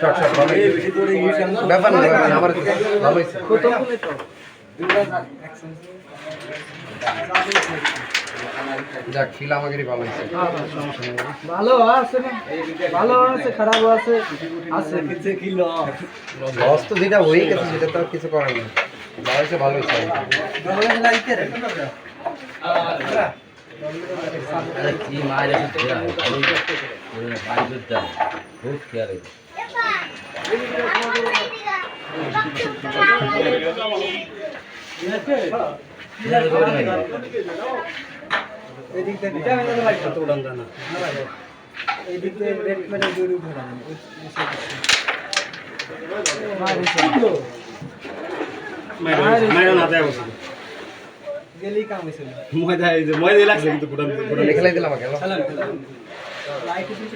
Short short ভালো ব্যাপার না ব্যাপার আমার ভালো যাক আমাদেরই হয়েছে। আছে ভালো আছে খারাপও আছে আছে। লস তো যেটা হয়ে গেছে সেটা তো আর কিছু করার নেই। ভালো হয়েছে ভালো হয়েছে। अरे की मार है तेरा पूरे भाई जुद्दा बहुत क्या रे मैडम आता है না যায় বসে ময়দা এই যে ময়দা লাগছে কিন্তু গুড়ান গুড়ান খেলাই দিলাম আমাকে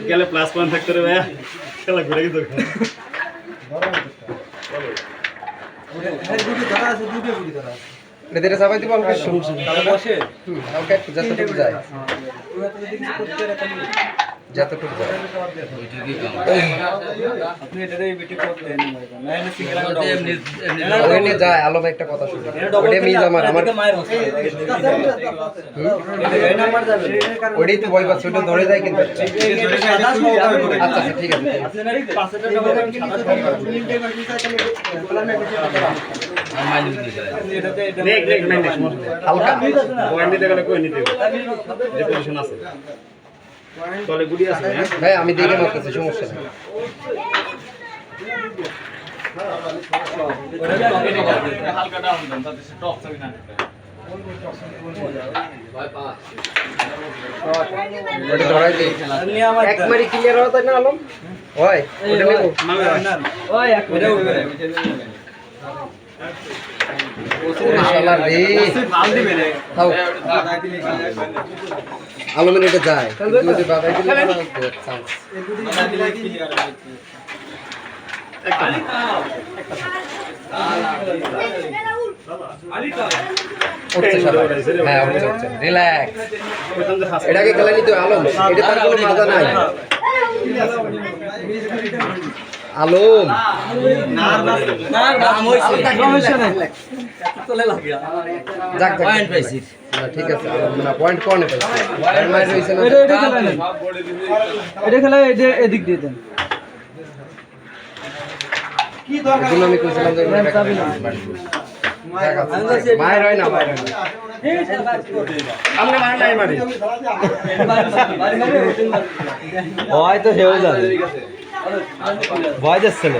গেলে প্লাস পয়েন্ট থাকতে রে ভাইয়া। খেলা ঘুরে গেছে এটা দিলে দিব একটু যায়। যতটুকু যায় যায় একটা কথা শুনে ওইটা মিজ আমার আমার ওইটাই তো ভয় পাচ্ছে ওইটা ধরে যায় কিন্তু আচ্ছা আচ্ছা ঠিক আছে। হালকা নিতে গেলে কই নিতে যে পজিশন আছে তলে গুড়ি আছে হ্যাঁ ভাই আমি দেখে মারতেছি সমস্যা নেই এক মারি ক্লিয়ার হওয়া তাই না আলম হয় ওটা নেব ওই এক শালা রে তাও আলমের এটা যায়। যদি দিলে। হ্যাঁ রিল্যাক্স এটাকে খেলা নিতে আলম এটা তার কোনো মজা নাই। আলম। ঠিক আছে পয়েন্ট কোনে এটা খেলা এদিক দিয়ে দেন। আমি কইছিলাম যে ম্যাম, চাবি না। যাক আছে। মায়ের হয় না মায়ের হয় না। আমরা মার নাই মারি। ভয় তো হেউ যাবে ভয় যাচ্ছিল